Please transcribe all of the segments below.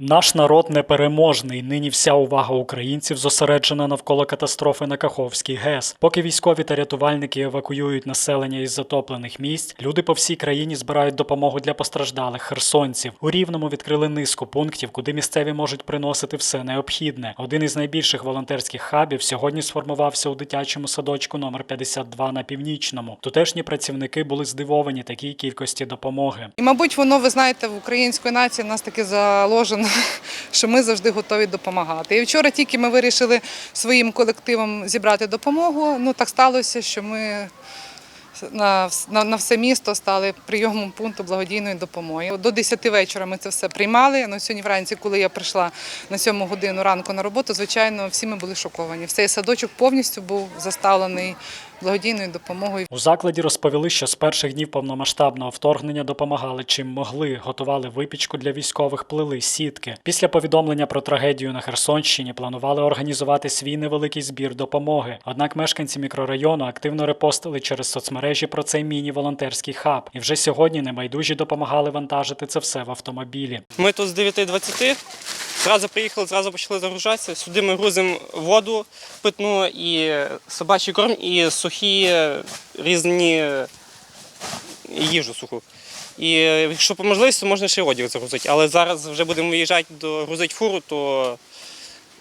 Наш народ непереможний. Нині вся увага українців зосереджена навколо катастрофи на Каховській ГЕС. Поки військові та рятувальники евакуюють населення із затоплених місць, люди по всій країні збирають допомогу для постраждалих херсонців. У Рівному відкрили низку пунктів, куди місцеві можуть приносити все необхідне. Один із найбільших волонтерських хабів сьогодні сформувався у дитячому садочку номер 52 на північному. Тутешні працівники були здивовані такій кількості допомоги. І, мабуть, воно, ви знаєте, в української нації нас таки заложено, що ми завжди готові допомагати. І вчора тільки ми вирішили своїм колективом зібрати допомогу. Ну так сталося, що ми на, на, на все місто стали прийомом пункту благодійної допомоги. До 10 вечора ми це все приймали. Ну, сьогодні вранці, коли я прийшла на 7 годину ранку на роботу, звичайно, всі ми були шоковані. Цей садочок повністю був заставлений благодійною допомогою. У закладі розповіли, що з перших днів повномасштабного вторгнення допомагали чим могли, готували випічку для військових, плели сітки. Після повідомлення про трагедію на Херсонщині планували організувати свій невеликий збір допомоги. Однак мешканці мікрорайону активно репостили через соцмережі про цей міні-волонтерський хаб. І вже сьогодні небайдужі допомагали вантажити це все в автомобілі. Ми тут з 9.20 зразу приїхали, зразу почали загружатися. Сюди ми грузимо воду питну і собачий корм, і сухі різні їжу суху. І якщо по можливості, то можна ще одяг загрузити. Але зараз вже будемо виїжджати до грузити фуру, то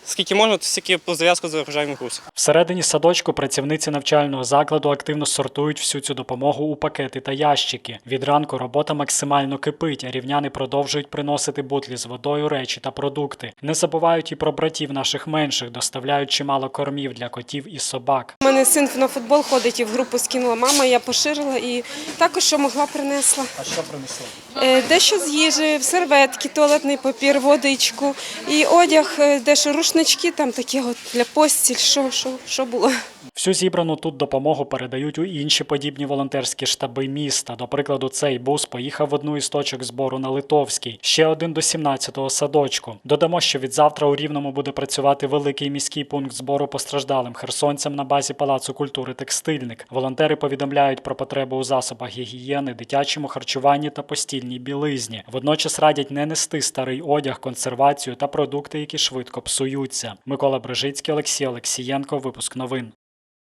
скільки можна, то стільки по зав'язку загружаємо груз. Всередині садочку працівниці навчального закладу активно сортують всю цю допомогу у пакети та ящики. Від ранку робота максимально кипить, а рівняни продовжують приносити бутлі з водою, речі та продукти. Не забувають і про братів наших менших, доставляють чимало кормів для котів і собак. У мене син на футбол ходить і в групу скинула мама, я поширила і також, що могла, принесла. А що принесли? Е, Дещо з їжі, серветки, туалетний папір, водичку і одяг, е, дещо рушнички, там такі от для постіль, що, що, що було. Всю зібрану тут допомогу передають у інші подібні волонтерські штаби міста. До прикладу, цей бус поїхав в одну із точок збору на Литовській, ще один до 17-го садочку. Додамо, що від завтра у Рівному буде працювати великий міський пункт збору постраждалим херсонцям на базі Палацу культури Текстильник. Волонтери повідомляють про потребу у засобах гігієни, дитячому харчуванні та постільній білизні. Водночас радять не нести старий одяг, консервацію та продукти, які швидко псуються. Микола Брижицький, Олексій Олексієнко. Випуск новин.